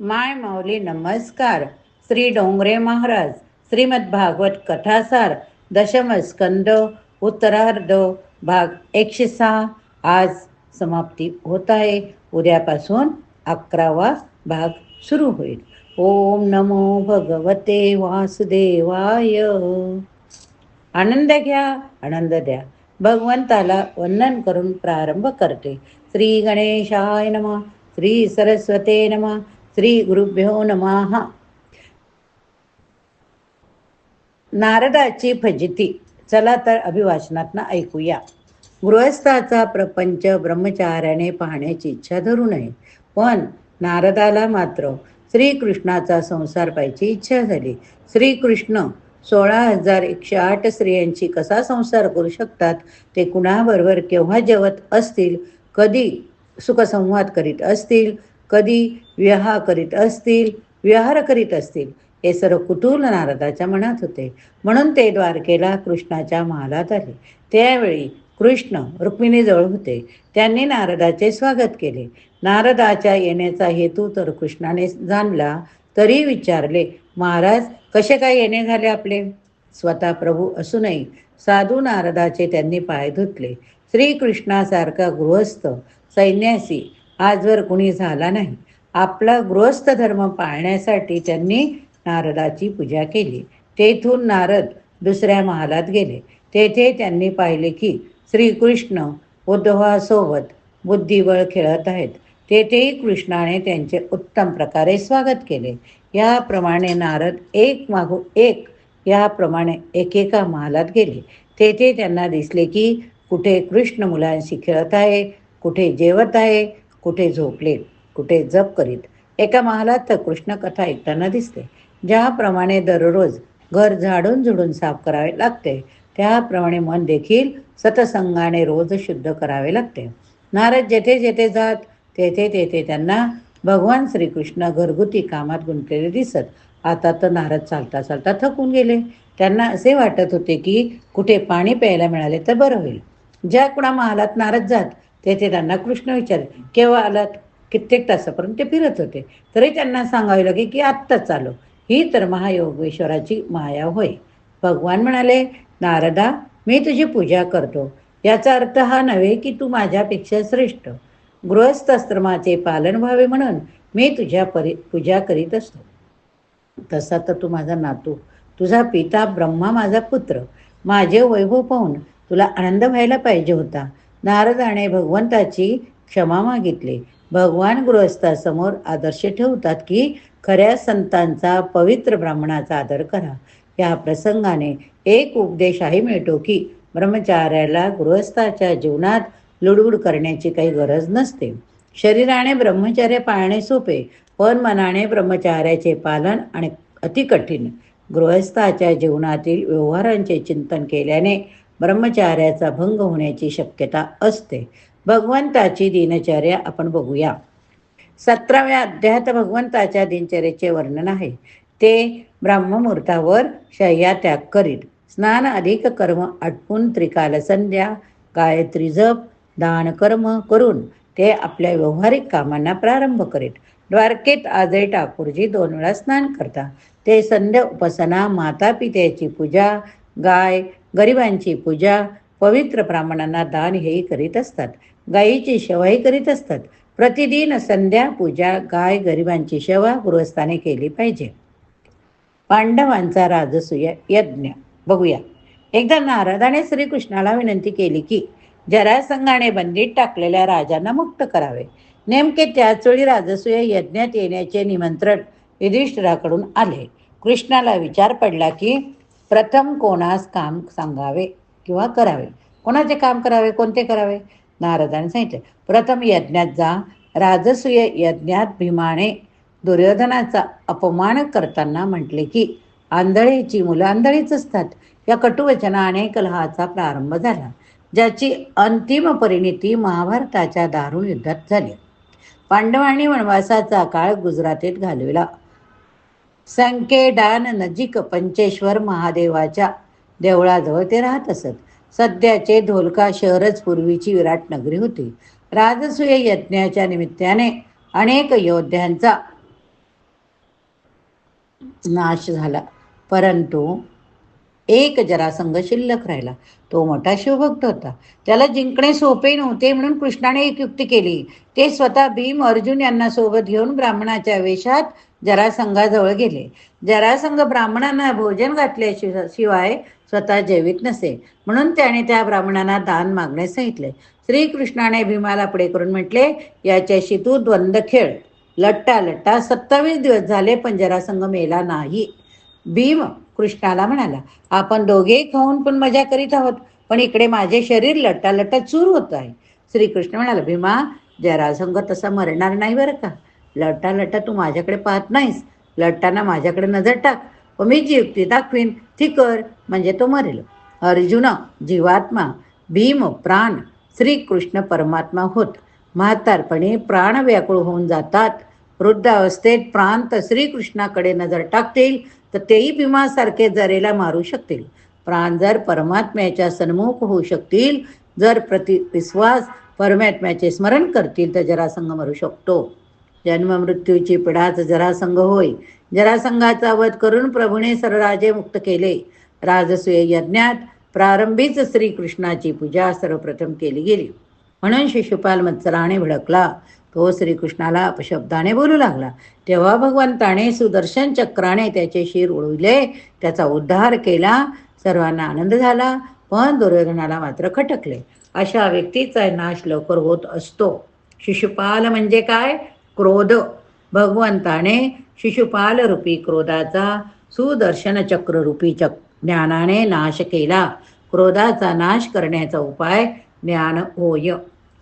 माय माऊली नमस्कार. श्री डोंगरे महाराज श्रीमद भागवत कथासार दशम स्कंद उत्तरार्ध भाग एकशे सहा. आज समाप्ती होत आहे. उद्यापासून अकरावा भाग सुरू होईल. ओम नमो भगवते वासुदेवाय. आनंद घ्या आनंद द्या. भगवंताला वंदन करून प्रारंभ करते. श्री गणेशाय नम श्री सरस्वते नम श्री गुरुभ्यो नमः. नारदाची फजिती. चला तर अभिवाचनातनं ऐकूया. गृहस्थाचा प्रपंच ब्रह्मचार्याने पाहण्याची इच्छा धरू नये. पण नारदाला मात्र श्रीकृष्णाचा संसार पाहायची इच्छा झाली. श्रीकृष्ण सोळा हजार एकशे आठ स्त्रियांची कसा संसार करू शकतात? ते कुणाबरोबर केव्हा जेवत असतील? कधी सुखसंवाद करीत असतील? कधी विवाह करीत असतील विहार करीत असतील हे सर्व कुतूल नारदाच्या मनात होते. म्हणून ते द्वारकेला कृष्णाच्या महालात आले. त्यावेळी कृष्ण रुक्मिणीजवळ होते. त्यांनी नारदाचे स्वागत केले. नारदाच्या येण्याचा हेतू तर कृष्णाने जाणला तरी विचारले महाराज कसे काय येणे झाले आपले? स्वतः प्रभू असूनही साधू नारदाचे त्यांनी पाय धुतले. श्रीकृष्णासारखा गृहस्थ सैन्यासी आजवर कुणी झाला नाही आपला गृहस्थ धर्म पाळण्यासाठी त्यांनी नारदाची पूजा केली. तेथून नारद दुसऱ्या महालात गेले. तेथे त्यांनी पाहिले की श्रीकृष्ण उद्धवासोबत बुद्धिबळ खेळत आहेत. तेथेही कृष्णाने त्यांचे उत्तम प्रकारे स्वागत केले. याप्रमाणे नारद एक मागू एक याप्रमाणे एकेका महालात गेले. तेथे त्यांना दिसले की कुठे कृष्ण मुलांशी खेळत आहे कुठे जेवत आहे कुठे झोपलेत कुठे जप करीत एका महालात तर कृष्ण कथा ऐकताना दिसते. ज्याप्रमाणे दररोज घर झाडून झुडून साफ करावे लागते त्याप्रमाणे मन देखील सतसंगाने रोज शुद्ध करावे लागते. नारद जेथे जेथे जात तेथे तेथे त्यांना भगवान श्रीकृष्ण घरगुती कामात गुंतलेले दिसत. आता तर नारद चालता चालता थकून गेले. त्यांना असे वाटत होते की कुठे पाणी प्यायला मिळाले तर बरं होईल. ज्या कुणा महालात नारद जात तेथे त्यांना कृष्ण विचार केव्हा आलात? कित्येक तासापर्यंत ते फिरत होते. तरी त्यांना सांगावे लागे की आत्ताच आलो. ही तर महायोगेश्वराची माया होय. भगवान म्हणाले नारदा मी तुझी पूजा करतो. याचा अर्थ हा नव्हे की तू माझ्यापेक्षा श्रेष्ठ. गृहस्थाश्रमाचे पालन व्हावे म्हणून मी तुझ्या परी पूजा करीत असतो. तसा तर तू माझा नातू. तुझा पिता ब्रह्मा माझा पुत्र. माझे वैभव पाहून तुला आनंद व्हायला पाहिजे होता. नारदाने भगवंताची क्षमा मागितली. भगवान गृहस्थासमोर आदर्श ठेवतात की खऱ्या संतांचा पवित्र ब्राह्मणाचा आदर करा. या प्रसंगाने एक उपदेशही मिळतो की ब्रह्मचार्याला गृहस्थाच्या जीवनात लुडबुड करण्याची काही गरज नसते. शरीराने ब्रह्मचर्य पाळणे सोपे पण मनाने ब्रह्मचार्याचे पालन आणि अतिकठीण गृहस्थाच्या जीवनातील व्यवहारांचे चिंतन केल्याने ब्रह्मचार्याचा भंग होण्याची शक्यता असते. भगवंताची दिनचर्या आपण बघूया. सतराव्या अध्यायात भगवंताच्या दिनचर्याचे वर्णन आहे. ते ब्राह्ममुहूर्तावर शय्या त्याग करीत. स्नान अधिक कर्म आटपून त्रिकाल संध्या गायत्री जप दान कर्म करून ते आपल्या व्यावहारिक कामांना प्रारंभ करीत. द्वारकेत आजय ठाकूरजी दोन वेळा स्नान करता ते संध्या उपासना माता पित्याची पूजा गाय गरिबांची पूजा पवित्र ब्राह्मणांना दान हेही करीत असतात. गायीची सेवाही करीत असतात. प्रतिदिन संध्या पूजा गाय गरिबांची सेवा गृहस्थाने केली पाहिजे. पांडवांचा राजसूय यज्ञ. बघूया. एकदा नारदाने श्रीकृष्णाला विनंती केली की जरासंघाने बंदीत टाकलेल्या राजांना मुक्त करावे. नेमके त्याच वेळी राजसूय यज्ञात येण्याचे निमंत्रण युधिष्ठिराकडून आले. कृष्णाला विचार पडला की प्रथम कोणास काम सांगावे किंवा करावे? कोणाचे काम करावे? कोणते करावे? नारदाने सांगितले. प्रथम यज्ञात जा. राजसूय यज्ञात भीमाने दुर्योधनाचा अपमान करताना म्हटले की आंधळीची मुलं आंधळीच असतात. या कटुवचनाने कलहाचा प्रारंभ झाला ज्याची अंतिम परिणिती महाभारताच्या दारुण युद्धात झाली. पांडवांनी वनवासाचा काळ गुजरातीत घालविला. संकेडान नजीक पंचेश्वर महादेवाच्या देवळाजवळ ते राहत असत. सध्याचे धोलका शहरच पूर्वीची विराट नगरी होती. राजसूय यज्ञाच्या निमित्ताने अनेक योद्ध्यांचा नाश झाला. परंतु एक जरासंघ शिल्लक राहिला. तो मोठा शिवभक्त होता. त्याला जिंकणे सोपे नव्हते म्हणून कृष्णाने एक युक्ती केली. ते स्वतः भीम अर्जुन यांना सोबत घेऊन ब्राह्मणाच्या वेशात जरासंघाजवळ गेले. जरासंघ ब्राह्मणांना भोजन घातल्याशिवाय स्वतः जेवित नसे. म्हणून त्याने त्या ब्राह्मणांना दान मागण्यास सांगितले. श्रीकृष्णाने भीमाला पुढे करून म्हटले याच्याशी तू द्वंद्व खेळ. लट्टा लट्टा सत्तावीस दिवस झाले पण जरासंघ मेला नाही. भीम कृष्णाला म्हणाला आपण दोघे खाऊन पण मजा करीत आहोत पण इकडे माझे शरीर लट्टा लट्टा चूर होत आहे. श्रीकृष्ण म्हणाला भीमा जरासंग तसा मरणार नाही बरं का? लट्टा लट्टा तू माझ्याकडे पाहत नाहीस. लट्टाना माझ्याकडे नजर टाक. व मी जी युक्ती दाखवीन ती कर. म्हणजे तो मरेल. अर्जुन जीवात्मा भीम प्राण श्रीकृष्ण परमात्मा होत. म्हातारपणे प्राण व्याकुळ होऊन जातात. वृद्धावस्थेत प्राण तर श्रीकृष्णाकडे नजर टाकतील. तर तेही भीमासारखे जरेला मारू शकतील. प्राण जर परमात्म्याच्या सन्मुख होऊ शकतील जर प्रति विश्वास परमात्म्याचे स्मरण करतील तर जरासंग मरू शकतो. जन्म मृत्यूची पिढाच जरासंग होय. जरासंघाचा वध करून प्रभूने सरराजे मुक्त केले. राजसूय यज्ञात प्रारंभीच श्रीकृष्णाची पूजा सर्वप्रथम केली गेली. म्हणून शिशुपाल मत्सराने भडकला. तो श्रीकृष्णाला अपशब्दाने बोलू लागला. तेव्हा भगवंताने सुदर्शन चक्राने त्याचे शिर उडविले. त्याचा उद्धार केला. सर्वांना आनंद झाला पण दुर्योधनाला मात्र खटकले. अशा व्यक्तीचा नाश लवकर होत असतो. शिशुपाल म्हणजे काय? क्रोध. भगवंताने शिशुपाल रूपी क्रोधाचा सुदर्शन चक्र रूपी चक ज्ञानाने नाश केला. क्रोधाचा नाश करण्याचा उपाय ज्ञान होय.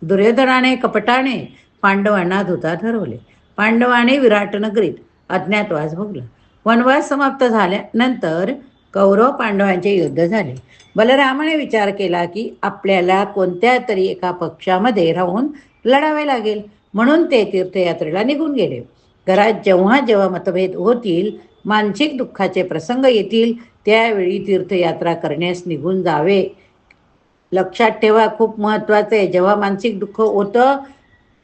दुर्योधनाने कपटाने पांडवांना धुता ठरवले. पांडवाने विराटनगरीत अज्ञातवास भोगला. वनवास समाप्त झाल्यानंतर कौरव पांडवांचे युद्ध झाले. बलरामाने विचार केला की आपल्याला कोणत्या तरी एका पक्षामध्ये राहून लढावे लागेल. म्हणून ते तीर्थयात्रेला निघून गेले. घरात जेव्हा जेव्हा मतभेद होतील मानसिक दुःखाचे प्रसंग येतील त्यावेळी तीर्थयात्रा करण्यास निघून जावे. लक्षात ठेवा खूप महत्त्वाचं आहे. जेव्हा मानसिक दुःख होतं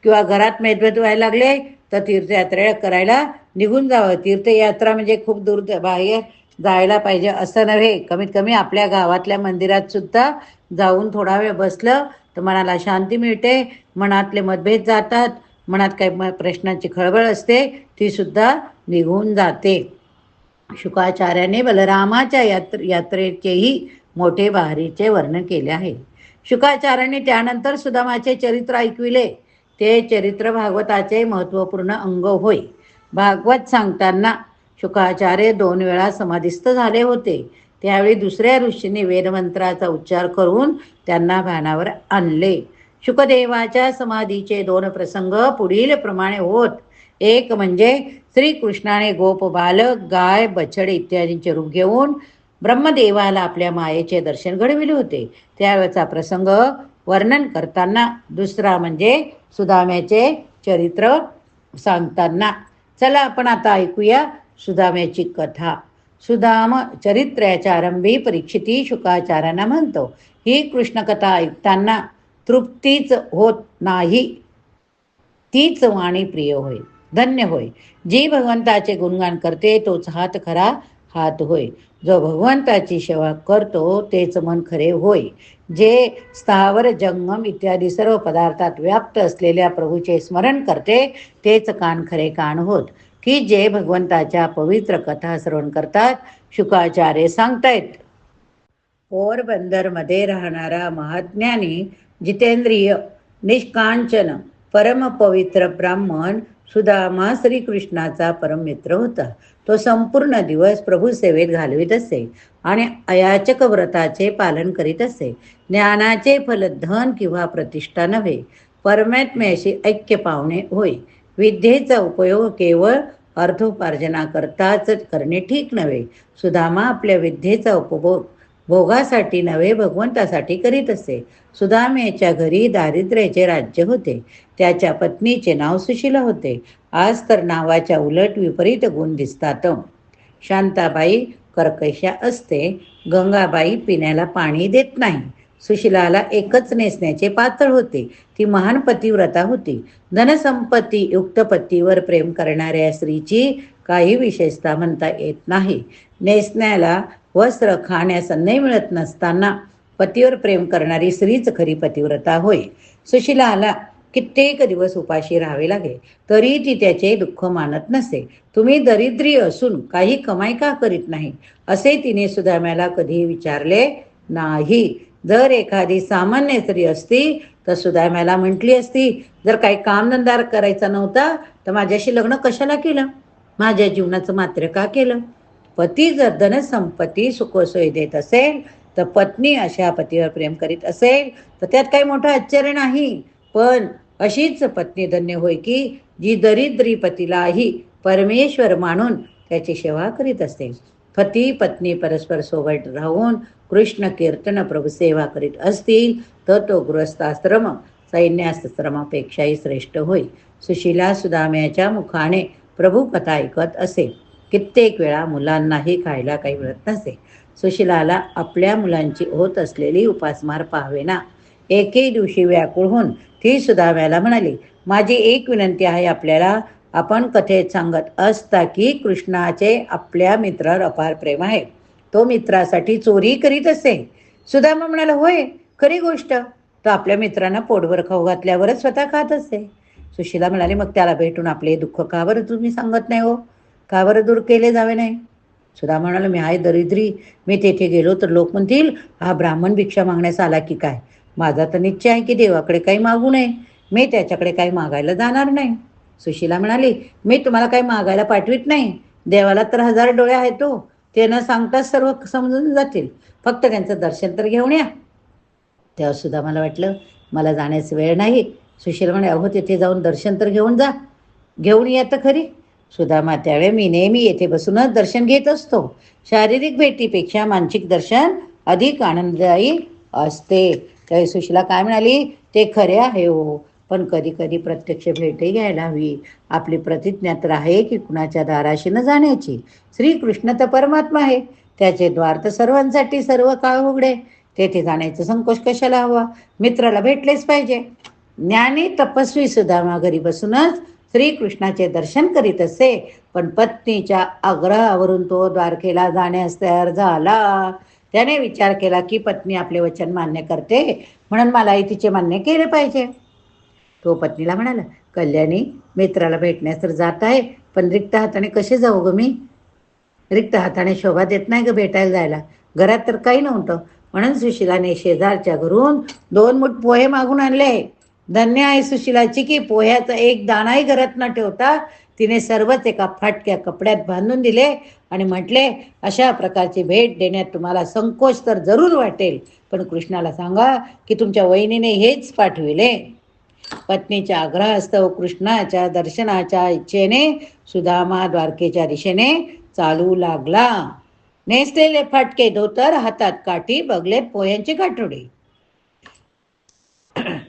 किंवा घरात मेदभेद व्हायला लागले तर तीर्थयात्रेला करायला निघून जावं. तीर्थयात्रा म्हणजे खूप दूर बाहेर जायला पाहिजे असं नव्हे. कमीत कमी आपल्या गावातल्या मंदिरात सुद्धा जाऊन थोडा वेळ बसलं तर मनाला शांती मिळते. मनातले मतभेद जातात मनात काही प्रश्नांची खळबळ असते ती सुद्धा निघून जाते. शुकाचार्याने बलरामाच्या यात्र यात्रेचेही मोठे बहारीचे वर्णन केले आहे. शुकाचार्याने त्यानंतर सुदामाचे चरित्र ऐकविले. ते चरित्र भागवताचे महत्त्वपूर्ण अंग होय. भागवत सांगताना शुकाचार्य दोन वेळा समाधिस्थ झाले होते. त्यावेळी दुसऱ्या ऋषीने वेदमंत्राचा उच्चार करून त्यांना भानावर आणले. शुकदेवाच्या समाधीचे दोन प्रसंग पुढील प्रमाणे होत. एक म्हणजे श्रीकृष्णाने गोप बालक गाय बछड इत्यादींचे रूप घेऊन ब्रह्मदेवाला आपल्या मायेचे दर्शन घडविले होते. त्यावेळेचा प्रसंग वर्णन करताना. दुसरा म्हणजे सुदाम्याचे चरित्र सांगताना. चला आपण आता ऐकूया सुदाम्याची कथा. सुदाम चरित्र्याच्या आरंभी परीक्षिती शुकाचार्यांना म्हणतो ही कृष्णकथा ऐकताना तृप्तीच होत नाही. तीच वाणी प्रिय होय धन्य होय. जी भगवंताचे गुणगान करते तोच हात खरा हात होय. जो भगवंताची सेवा करतो तेच मन खरे होय. जे स्थावर जंगम इत्यादी सर्व पदार्थात व्याप्त असलेल्या प्रभूचे स्मरण करते तेच कान खरे कान होत. की जे भगवंताच्या पवित्र कथा श्रवण करतात शुकाचार्य सांगतायत. पोरबंदरमध्ये राहणारा महाज्ञानी जितेंद्रिय निष्कांचन परमपवित्र ब्राह्मण सुदामा श्रीकृष्णाचा परममित्र होता. तो संपूर्ण दिवस प्रभू सेवेत घालवित असे आणि अयाचक व्रताचे पालन करीत असे. ज्ञानाचे फल धन किंवा प्रतिष्ठा नव्हे परमात्म्याशी ऐक्य पावणे होय. विद्येचा उपयोग केवळ अर्थोपार्जनाकरताच करणे ठीक नव्हे सुदामा आपल्या विद्येचा उपभोग भोगासाठी नव्हे भगवंतासाठी करीत असे. सुदामेच्या घरी दारिद्र्याचे राज्य होते त्याच्या पत्नीचे नाव सुशीला होते आज तर नावाच्या उलट विपरीत गुण दिसतात. शांताबाई कर्कशा असते. गंगाबाई पिण्याला पाणी देत नाही. सुशिलाला एकच नेसण्याचे पातळ होते. ती महान पतिव्रता होती. धनसंपत्ती युक्त पतीवर प्रेम करणाऱ्या स्त्रीची काही विशेषता म्हणता येत नाही. नेसण्याला वस्त्र खाण्यास अन्नही मिळत नसताना पतीवर प्रेम करणारी स्त्रीच खरी पतिव्रता होय. सुशिलाला कित्येक दिवस उपाशी राहावे लागे तरी ती त्याचे दुःख मानत नसे. तुम्ही दरिद्री असून काही कमाई का करीत नाही? असे तिने सुदाम्याला कधी विचारले नाही. जर एखादी सामान्य स्त्री असती तर सुदाम्याला म्हटली असती जर काही कामधंदा करायचा नव्हता तर माझ्याशी लग्न कशाला केलं? माझ्या जीवनाचं मात्र का केलं? पती जर धनसंपत्ती सुखसोयी देत असेल तर पत्नी अशा पतीवर प्रेम करीत असेल तर त्यात काही मोठं आश्चर्य नाही. पण अशीच पत्नी धन्य होय की जी दरिद्री पतीलाही परमेश्वर मानून त्याची सेवा करीत असते. पती पत्नी परस्पर सोबत राहून कृष्ण कीर्तन प्रभू सेवा करीत असतील तर तो गृहस्थाश्रम सैन्याश्रमापेक्षाही श्रेष्ठ होय. सुशिला सुदाम्याच्या मुखाने प्रभू कथा ऐकत असे. कित्येक वेळा मुलांनाही खायला काही मिळत नसे. सुशिलाला आपल्या मुलांची होत असलेली उपासमार पाहावे ना एके दिवशी व्याकुळ होऊन ती सुधाम्याला म्हणाली माझी एक विनंती आहे आपल्याला. आपण कथेत सांगत असता की कृष्णाचे आपल्या मित्रावर अपार प्रेम आहे. तो मित्रासाठी चोरी करीत असे. सुदामा म्हणाला होय खरी गोष्ट. तो आपल्या मित्रांना पोटभर खाऊ घातल्यावरच स्वतः खात असे. सुशिला म्हणाली मग त्याला भेटून आपले दुःख का बरं तुम्ही सांगत नाही हो? का बरं दूर केले जावे नाही? सुधा म्हणाला मी आहे दरिद्री. मी तेथे गेलो तर लोक म्हणतील हा ब्राह्मण भिक्षा मागण्यास आला की काय? माझा तर निश्चय आहे की देवाकडे काही मागू नये. मी त्याच्याकडे काही मागायला जाणार नाही. सुशीला म्हणाली मी तुम्हाला काही मागायला पाठवित नाही. देवाला तर हजार डोळे आहेत तो ते न सांगताच सर्व समजून जातील. फक्त त्यांचं दर्शन तर घेऊन या. तेव्हा सुद्धा मला वाटलं मला जाण्यास वेळ नाही. सुशील म्हणे अहो तिथे जाऊन दर्शन तर घेऊन जा. घेऊन या तर खरी. सुदामा त्यावेळी मी नेहमी येथे बसूनच दर्शन घेत असतो. शारीरिक भेटीपेक्षा मानसिक दर्शन अधिक आनंददायी असते. त्यावेळी सुशीला काय म्हणाली? ते खरे आहे हो पण कधी कधी प्रत्यक्ष भेटही घ्यायला हवी. आपली प्रतिज्ञा तर आहे की कुणाच्या दाराशी न जाण्याची. श्रीकृष्ण तर परमात्मा आहे. त्याचे द्वार तर सर्वांसाठी सर्व काळ उघडे. तेथे जाण्याचं संकोच कशाला हवा? मित्राला भेटलेच पाहिजे. ज्ञानी तपस्वी सुदामा घरी बसूनच श्रीकृष्णाचे दर्शन करीत असे. पण पत्नीच्या आग्रहावरून तो द्वारकेला जाण्यास तयार झाला. त्याने विचार केला की पत्नी आपले वचन मान्य करते म्हणून मलाही तिचे मान्य केले पाहिजे. तो पत्नीला म्हणाला कल्याणी मित्राला भेटण्यास तर जात आहे पण रिक्त हाताने कसे जाऊ ग मी? रिक्त हाताने शोभा देत नाही ग भेटायला जायला. घरात तर काही नव्हतं. म्हणून सुशिलाने शेजारच्या घरून दोन मुठ पोहे मागून आणले. धन्य आहे सुशिलाची की पोह्याचा एक दाणाही घरात न ठेवता तिने सर्वच एका फाटक्या कपड्यात बांधून दिले आणि म्हटले अशा प्रकारची भेट देण्यात तुम्हाला संकोच तर जरूर वाटेल पण कृष्णाला सांगा की तुमच्या वहिनीने हेच पाठविले. पत्नीच्या आग्रहास्तव कृष्णाच्या दर्शनाच्या इच्छेने सुदामा द्वारकेच्या दिशेने चालू लागला. नेसलेले फाटके धोतर हातात काठी बगले पोह्यांची गाठोडी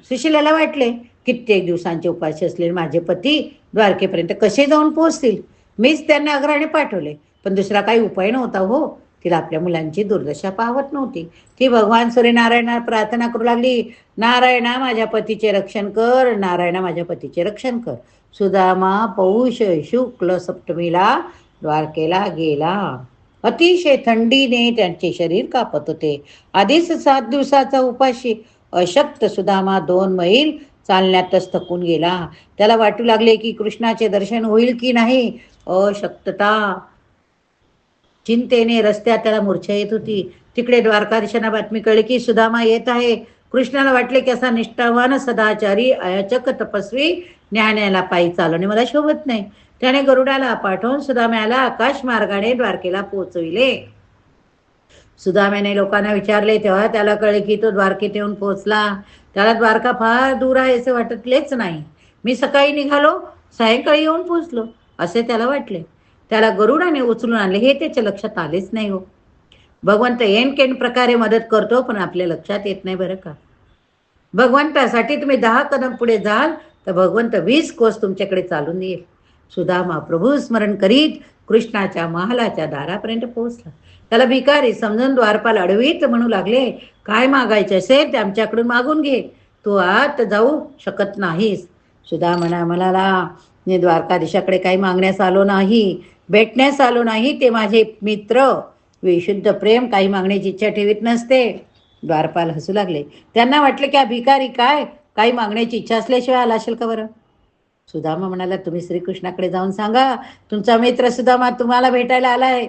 सुशिलाला वाटले कित्येक दिवसांचे उपाशी असलेले माझे पती द्वारकेपर्यंत कसे जाऊन पोहोचतील? मीच त्यांना अग्राने पाठवले. पण दुसरा काही उपाय नव्हता हो. तिला आपल्या मुलांची दुर्दशा पाहत नव्हती. ती भगवान सूर्यनारायणा प्रार्थना करू लागली नारायणा माझ्या पतीचे रक्षण कर. नारायणा माझ्या पतीचे रक्षण कर. सुदामा पौष शुक्ल सप्तमीला द्वारकेला गेला. अतिशय थंडीने त्यांचे शरीर कापत होते. आधीच सात दिवसाचा उपाशी अशक्त सुदामा दोन मैल चालण्यातच थकून गेला. त्याला वाटू लागले की कृष्णाचे दर्शन होईल की नाही? अशक्तता. चिंतेने रस्त्यात त्याला मूर्छा येत होती. तिकडे द्वारकाधीशांना बातमी कळली की सुदामा येत आहे. कृष्णाला वाटले की असा निष्ठावान सदाचारी अयाचक तपस्वी ज्ञानाला पायी चालवणे मला शोभत नाही. त्याने गरुडाला पाठवून सुदाम्याला आकाश मार्गाने द्वारकेला पोहोचविले. सुदाम्याने लोकांना विचारले तेव्हा त्याला कळले की तो द्वारकेत येऊन पोहोचला. त्याला द्वारका फार दूर आहे असे वाटतलेच नाही. मी सकाळी निघालो सायंकाळी येऊन पोहोचलो असे त्याला वाटले. त्याला गरुडाने उचलून आणले हे त्याच्या लक्षात आलेच नाही हो. भगवंत एन केन प्रकारे मदत करतो पण आपल्या लक्षात येत नाही बरं का. भगवंतासाठी तुम्ही दहा कदम पुढे जाल तर भगवंत वीस कोस तुमच्याकडे चालून येईल. सुदामा प्रभू स्मरण करीत कृष्णाच्या महालाच्या दारापर्यंत पोहोचला. त्याला भिकारी समजून द्वारपाल अडवीत म्हणू लागले काय मागायचे असेल ते आमच्याकडून मागून घे. तू आत जाऊ शकत नाहीस. सुदामना म्हणाला मी द्वारकाधीशाकडे काही मागण्यास आलो नाही. भेटण्यास आलो नाही ते माझे मित्र. विशुद्ध प्रेम काही मागण्याची इच्छा ठेवीत नसते. द्वारपाल हसू लागले. त्यांना वाटले की हा भिकारी काय? काही मागण्याची इच्छा असल्याशिवाय आला असेल का बरं? सुदामा म्हणाला तुम्ही श्रीकृष्णाकडे जाऊन सांगा. तुमचा मित्र सुदामा तुम्हाला भेटायला आलाय.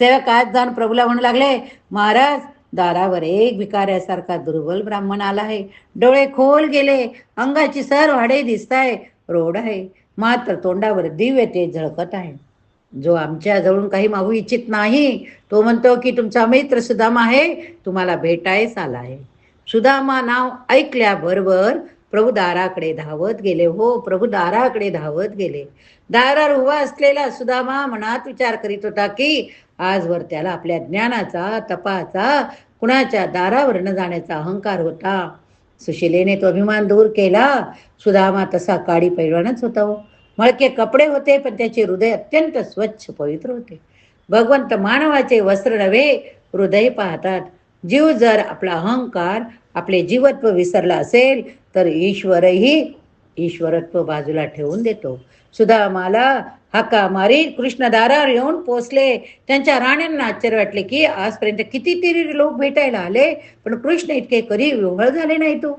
सेवक आज जाऊन प्रभूला म्हणू लागले. महाराज दारावर एक भिकाऱ्यासारखा दुर्बल ब्राह्मण आला आहे. डोळे खोल गेले. अंगाची सर वाडे दिसताय. रोड आहे. मात्र तोंडावर दिव्य ते झळकत आहे. जो आमच्या जवळून काही मागू इच्छित नाही तो म्हणतो की तुमचा मित्र सुदामा आहे. तुम्हाला भेटायच आला आहे सुदामा नाव ऐकल्याबरोबर प्रभू दाराकडे धावत गेले. हो प्रभू दाराकडे धावत गेले. दारावर उभा असलेला सुदामा मनात विचार करीत होता की आजवर त्याला आपल्या ज्ञानाचा तपाचा कुणाच्या दारावर न जाण्याचा अहंकार होता. सुशिलेने तो अभिमान दूर केला. सुदामा तसा काडी पैलवानच होता हो. मळके कपडे होते पण त्याचे हृदय अत्यंत स्वच्छ पवित्र होते. भगवंत मानवाचे वस्त्र नव्हे हृदय पाहतात. जीव जर आपला अहंकार आपले जीवत्व विसरला असेल तर ईश्वरही ईश्वरत्व बाजूला ठेवून देतो. सुदामाला हाका मारी कृष्ण दारावर येऊन पोचले त्यांच्या राण्यांना आश्चर्य वाटले की आजपर्यंत कितीतरी लोक भेटायला आले पण कृष्ण इतके कधी विवळ झाले नाही तो.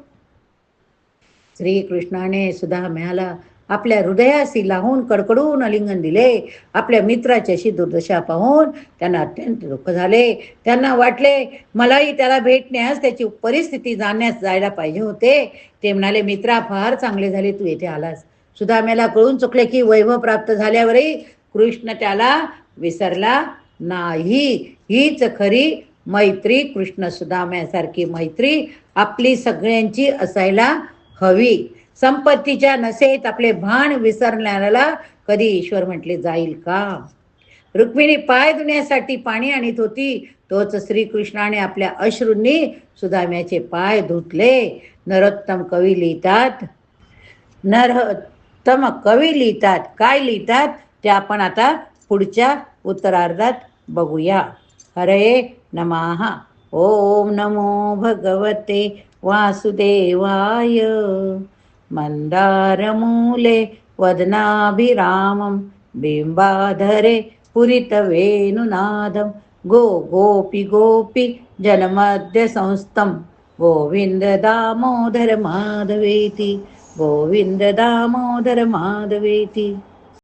श्रीकृष्णाने सुदाम्याला आपल्या हृदयाशी लावून कडकडून अलिंगन दिले. आपल्या मित्राची अशी दुर्दशा पाहून त्यांना अत्यंत दुःख झाले. त्यांना वाटले मलाही त्याला भेटण्यास त्याची परिस्थिती जाणण्यास जायला पाहिजे होते. ते म्हणाले मित्रा फार चांगले झाले तू येथे आलास. सुदाम्याला कळून चुकले की वैभव प्राप्त झाल्यावरही कृष्ण त्याला विसरला नाही. हीच खरी मैत्री कृष्ण सुदाम्यासारखी मैत्री आपली सगळ्यांची असायला हवी. संपत्तीच्या नसेत आपले भान विसरणाऱ्याला कधी ईश्वर म्हटले जाईल का? रुक्मिणी पाय धुण्यासाठी पाणी आणत होती. तोच श्रीकृष्णाने आपल्या अश्रूंनी सुदाम्याचे पाय धुतले. नरोत्तम कवी लिहितात नरोत्तम कवी लिहितात. काय लिहितात? ते आपण आता पुढच्या उत्तरार्धात बघूया. हरे नमः. ओम नमो भगवते वासुदेवाय. मन्दारमूले वदनाभिरामं. बिम्बाधरे पुरितवेणुनादं. गो गोपि गोपि जनमध्य संस्थं ഗോവിന്ദ ദാമോദര മാധവേതി